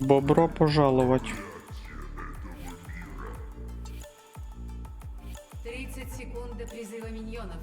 Бобро пожаловать. 30 секунд до призыва миньонов.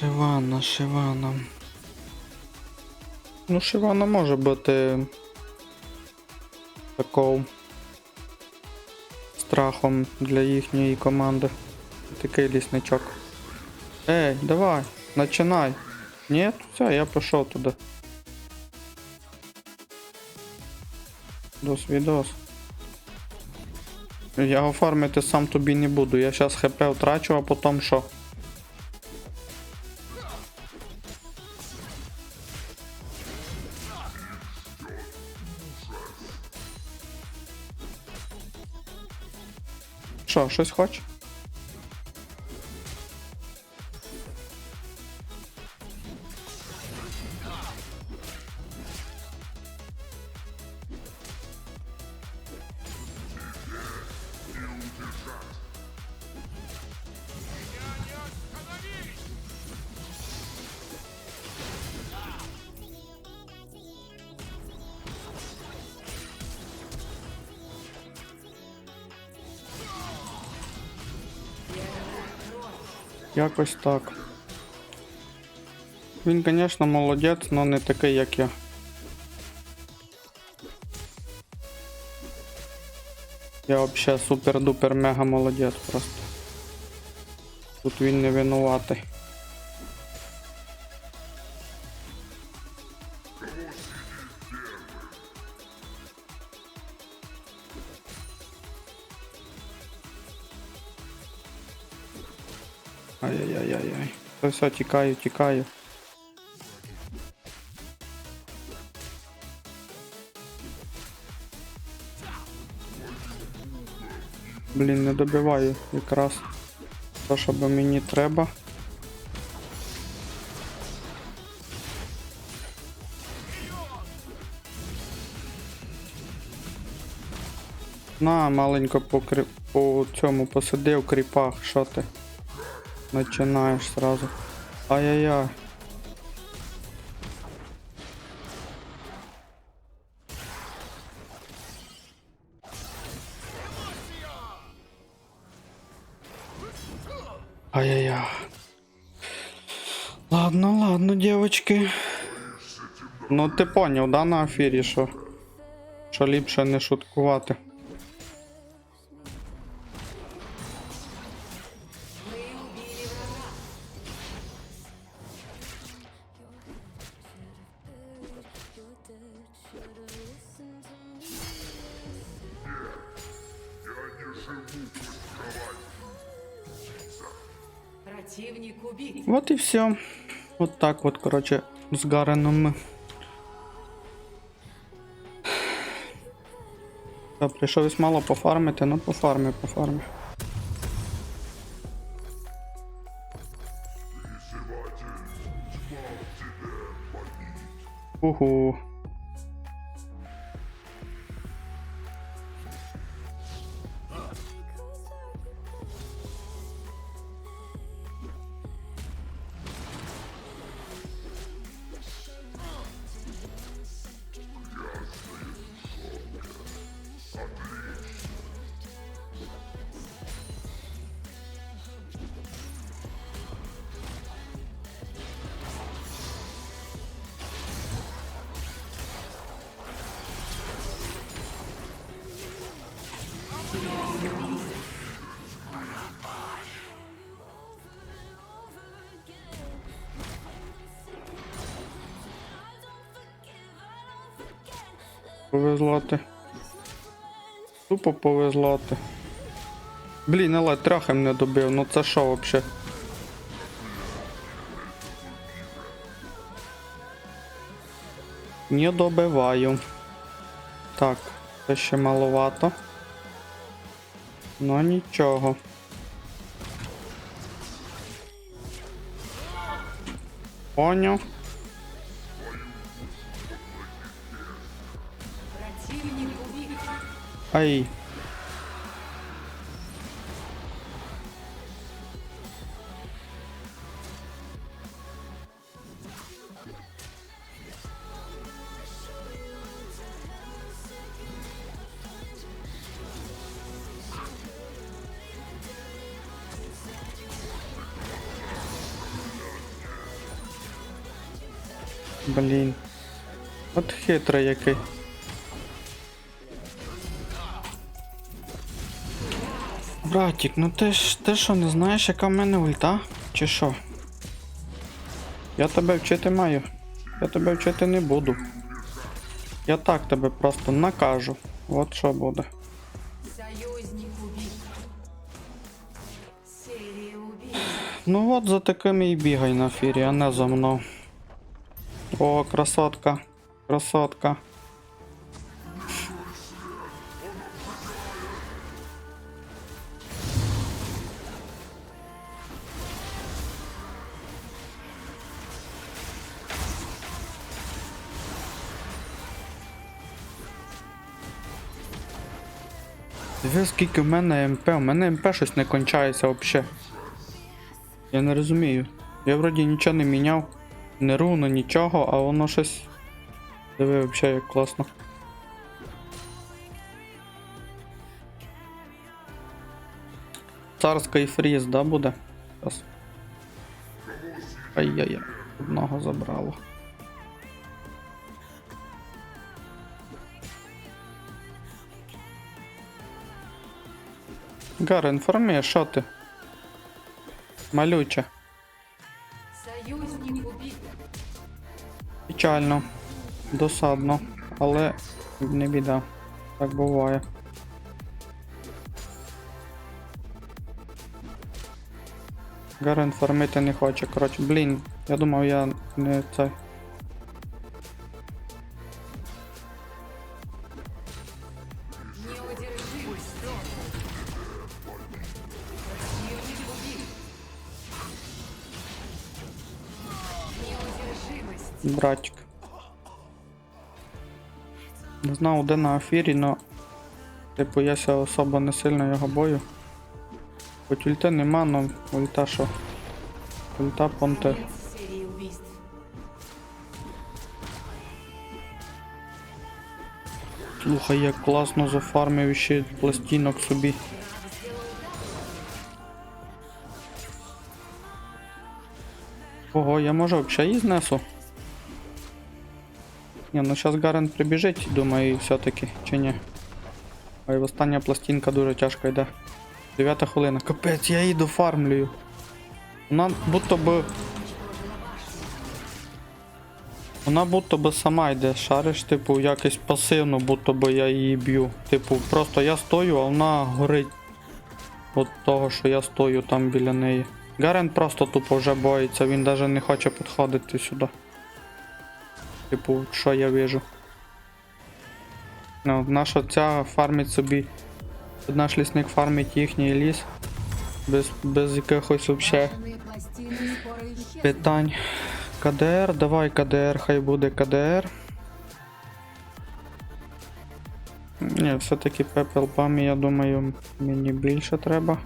Шивана, Шивана. Ну, Шивана може бути таким страхом для їхньої команди. Такий лісничок. Ей, давай, починай. Ні, все, я пішов туди. Дос відос. Я оформити сам тобі не буду. Я зараз хп втрачу, а потім що? Що, щось хоче? Якось так. Він, звісно, молодець, але не такий, як я. Я взагалі супер-дупер мега молодець просто. Тут він не винуватий. Все, тікаю, тікаю. Блін, не добиваю якраз. То, що би мені треба. На, маленько по, по цьому посиди в кріпах, що ти? Начинаешь сразу. Ай-яй-яй. Ай-яй-яй. Ладно, ладно, девочки. Ну ти поняв, да, на ефірі, що? Що ліпше не шуткувати. Противник убит. Вот и все. Вот так вот, короче, с Гареном ми. Та, прийшов мало пофармити, ну пофарми, пофарми. Угу. Повезло ти. Тупо повезло ти. Блін, але трьохим не добив, ну це що вообще? Не добиваю. Так, це ще маловато. Ну нічого. Поняв. Ай. Блін. От хитрий який. Братік, ну ти ж ти що, не знаєш, яка в мене ульта? Чи що? Я тебе вчити маю. Я тебе вчити не буду. Я так тебе просто накажу. От що буде. Ну от за такими і бігай на фірі, а не за мною. О, красотка. Красотка. Диви, скільки в мене МП, у мене МП щось не кончається взагалі. Я не розумію. Я вроді нічого не міняв, не руну, нічого, а воно щось. Диви, взагалі як класно. Царський фріз, да, буде? Зараз. Ай-яй-яй, одного забрало. Гар, інформує, що ти? Малюче. Печально, досадно, але не біда. Так буває. Гарен фармити не хоче, коротше. Блін, я думав я не це. Братик. Не знав, де на ефірі, но. Типу, я ся особо не сильно його бою. Хоч ульти нема, но ульта що? Ульта понте. Слухай, як класно зафармив ще пластинок собі. Ого, я може взагалі її знесу? Ні, ну зараз Гарен прибіжить, думаю, і все-таки, чи ні. Ой, остання пластинка дуже тяжко йде. Дев'ята хвилина. Капець, я її дофармлюю. Вона будто би. Вона будто би сама йде, шариш, типу, якось пасивно, будто би я її б'ю. Типу, просто я стою, а вона горить. От того, що я стою там біля неї. Гарен просто тупо вже боїться, він навіть не хоче підходити сюди. Типу, що я вижу. Ну, наша ця фармить собі. Наш лісник фармить їхній ліс. Без, без якихось исчезнут. питань. КДР, давай КДР, хай буде КДР. Ні, все-таки пепел памі, я думаю, мені більше треба.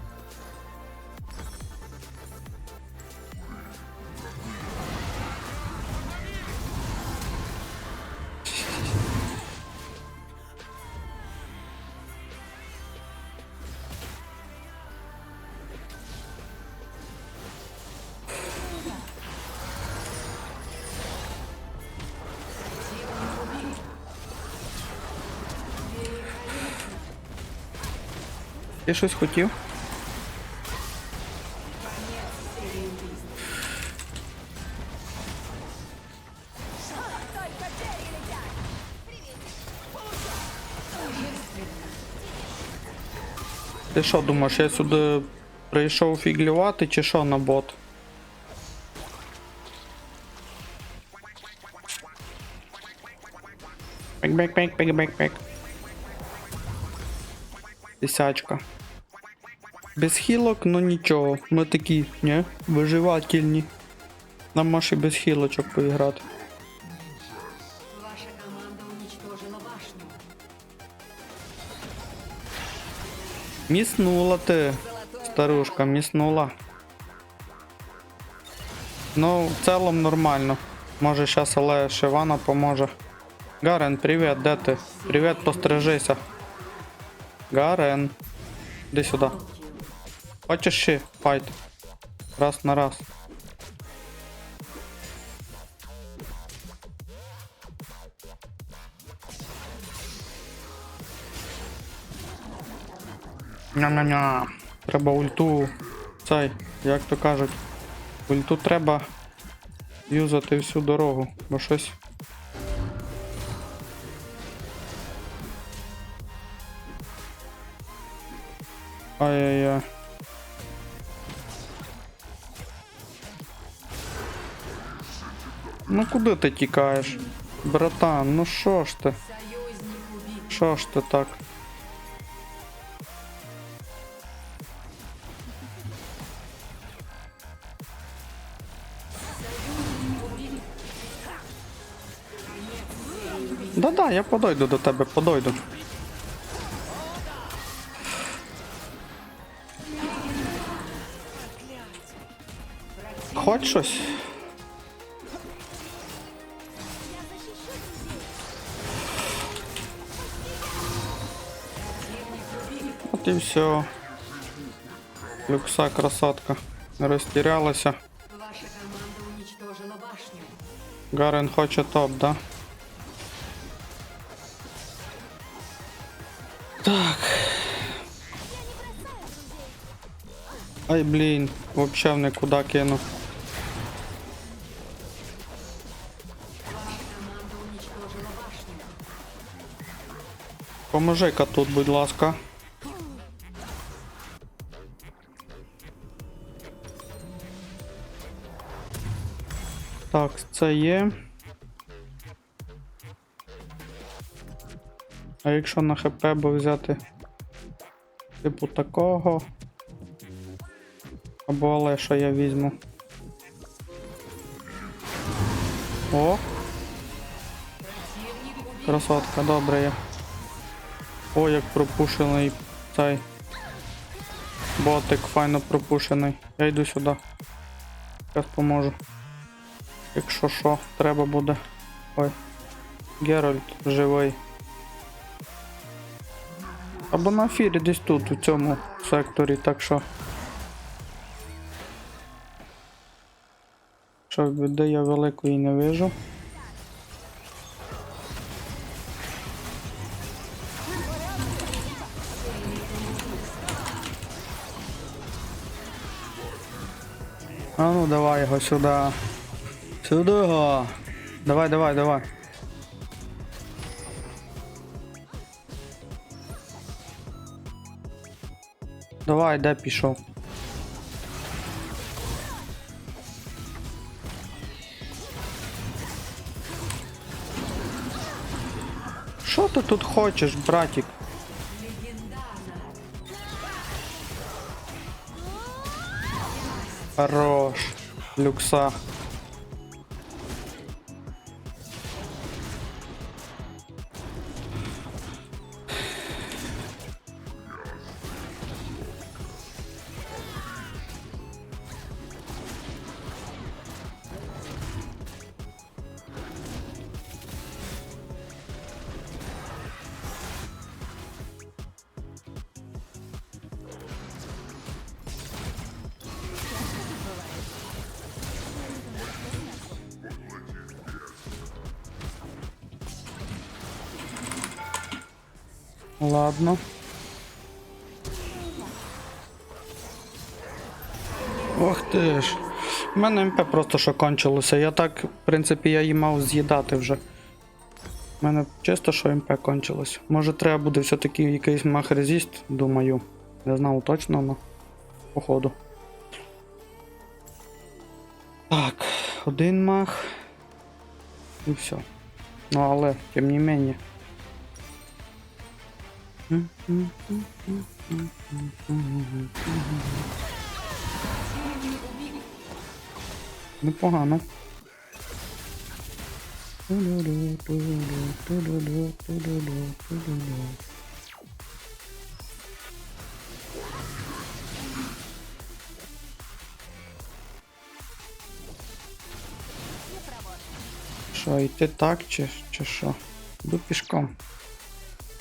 Ти щось хотів? Ти що думаєш, я сюди прийшов фіглювати чи що на бот? Бек, бек, бек, бек, бек, бек. Без хілок, ну нічого. Ми такі, не? Виживательні. Нам може без хілочок поіграти. Міснула ти, старушка, міснула. Ну, в цілому нормально. Може зараз але Шивана поможе. Гарен, привіт, де ти? Привіт, пострижися. Гарен. Іди сюди. Хочеш ще файт? Раз на раз. Ня-ня-ня. Треба ульту. Цей, як то кажуть. Ульту треба юзати всю дорогу, бо щось. Куди ти тікаєш? Братан, ну що ж ти? Що ж ти так? Да-да, я подойду до тебе, подойду. Хоч щось? і все. Люкса красотка. Не розтірялася. Ваша команда уничтожила башню. Гарен хоче топ, да? Так. Ай, блін, вообще в никуда кину. Команда уничтожила башню. Поможи-ка тут, будь ласка. Це є. А якщо на ХП би взяти типу такого. Або що я візьму. О! Красотка, добре є. О, як пропушений цей ботик файно пропушений. Я йду сюди. Зараз поможу. Якщо що, треба буде. Ой. Геральт живий. Або на ефірі десь тут, у цьому секторі, так що. Що, де я великої не вижу. А ну давай його сюди. Його. Давай, давай, давай. Давай, де пішов? Що ти тут хочеш, братик? Хорош. Люкса. Ладно. Ох ти ж. У мене МП просто що кончилося. Я так, в принципі, я її мав з'їдати вже. У мене чисто що МП кончилось. Може треба буде все-таки якийсь мах резіст, думаю. Не знав точно, но походу. Так, один мах. І все. Ну але, тим не менее. Непогано. Що, йти так чи, чи що? Йду пішком.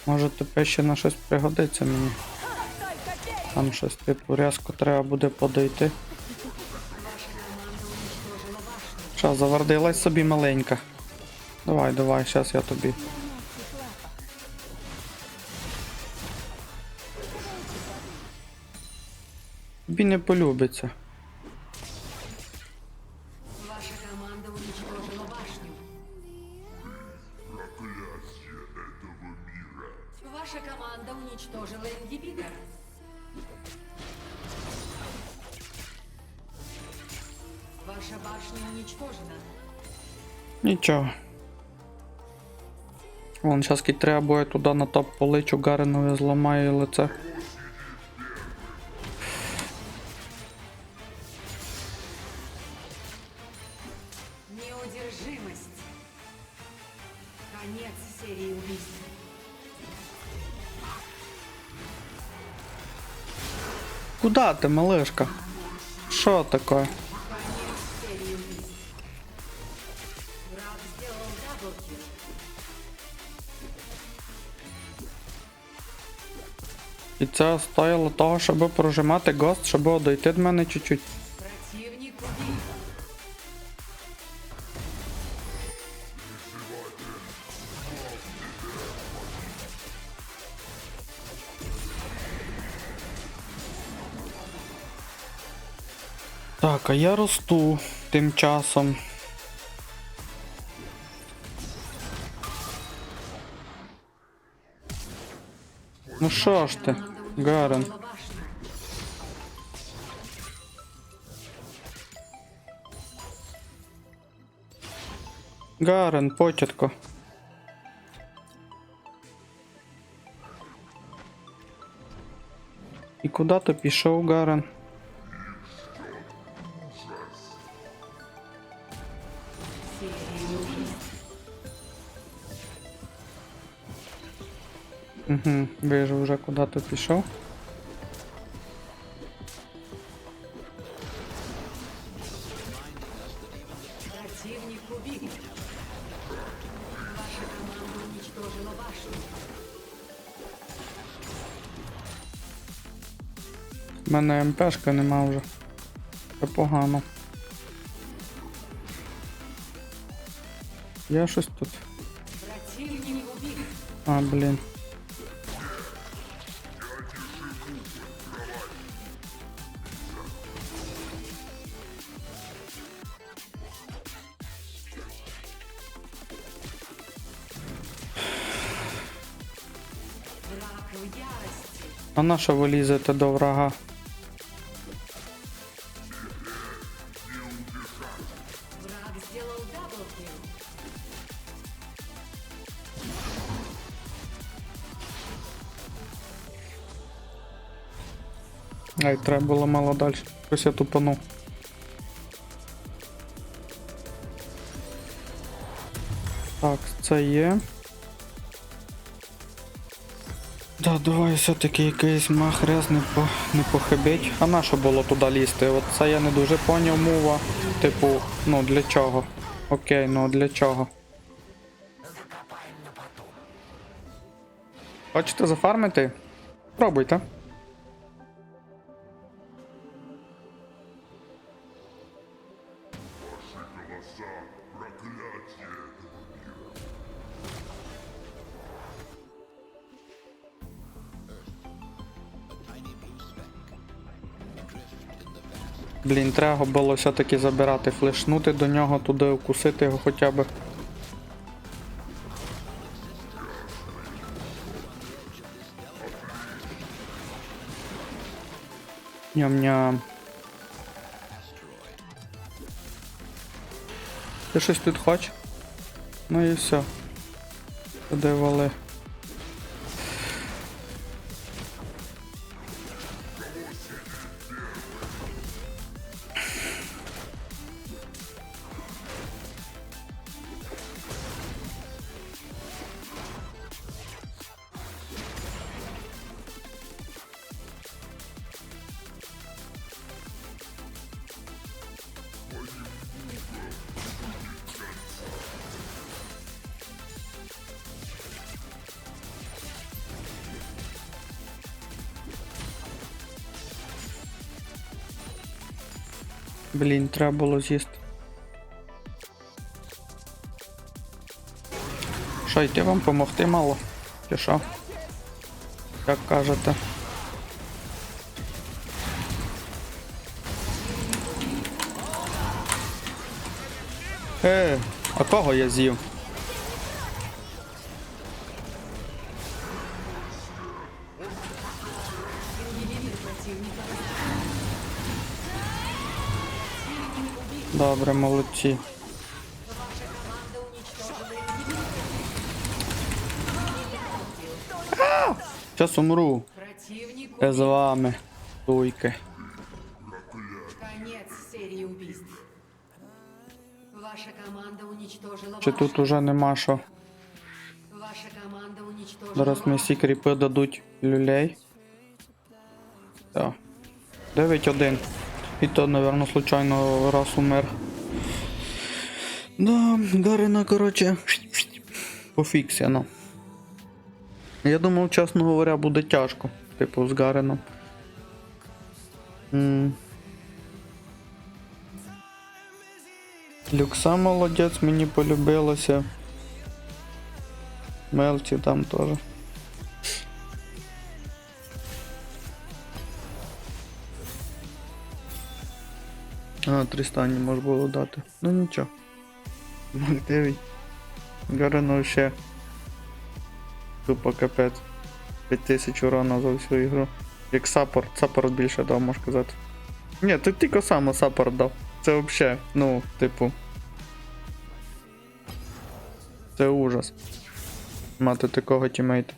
Може тепер ще на щось пригодиться мені. Там щось типу різко треба буде подойти. Що, завардилась собі маленька. Давай, давай, зараз я тобі. Тобі не полюбиться. Нічого. Вон, зараз кіт треба буде туди на топ поличу, Гаренові зламає лице. Неудержимость. Конец серии убийств. Куда ти, малишка? Що таке? І це стояло того, щоб прожимати гост, щоб одійти до мене чуть-чуть. Так, а я росту тим часом. Ну що ж ти, Гарен? Гарен, потятко. І куди ти пішов, Гарен? Угу, вижу вже куди ти пішов. У мене МПшка нема вже. Це погано. Я щось тут. А, блін. А на що ви лізете до врага? Ай, треба було мало далі. Щось я тупанув. Так, це є. Да, давай все-таки якийсь махрез не, по, не похибить. А на що було туди лізти? От це я не дуже поняв мова. Типу, ну для чого? Окей, ну для чого? Хочете зафармити? Пробуйте. Блін, треба було все-таки забирати, флешнути до нього, туди укусити його хоча б. Ням-ням. Ти щось тут хочеш? Ну і все. Туди. Блін, треба було з'їсти. Що, йти вам помогти мало? Чи що? Як кажете? Е, а кого я з'їв? Добре, молодці. Зараз умру. Я з вами. Туйки. Ваша команда уничтожила Чи тут уже нема що? Ваша команда уничтожила Зараз мені всі кріпи дадуть люлей. Так. 9-1. І то, напевно, случайно раз умер. Да, Гарина, короче. Пофіксено. Я думав, чесно говоря, буде тяжко. Типу, з Гарином. Люкса молодець, мені полюбилося. Мелці там теж. А, Трістані можна було дати. Ну нічого. 0-9. Гарно ще. Тупо капець. 5000 урона за всю ігру. Як саппорт, саппорт більше дав, можна сказати. Ні, тут тільки саме саппорт дав. Це взагалі, ну, типу. Це ужас. Мати такого тімейта.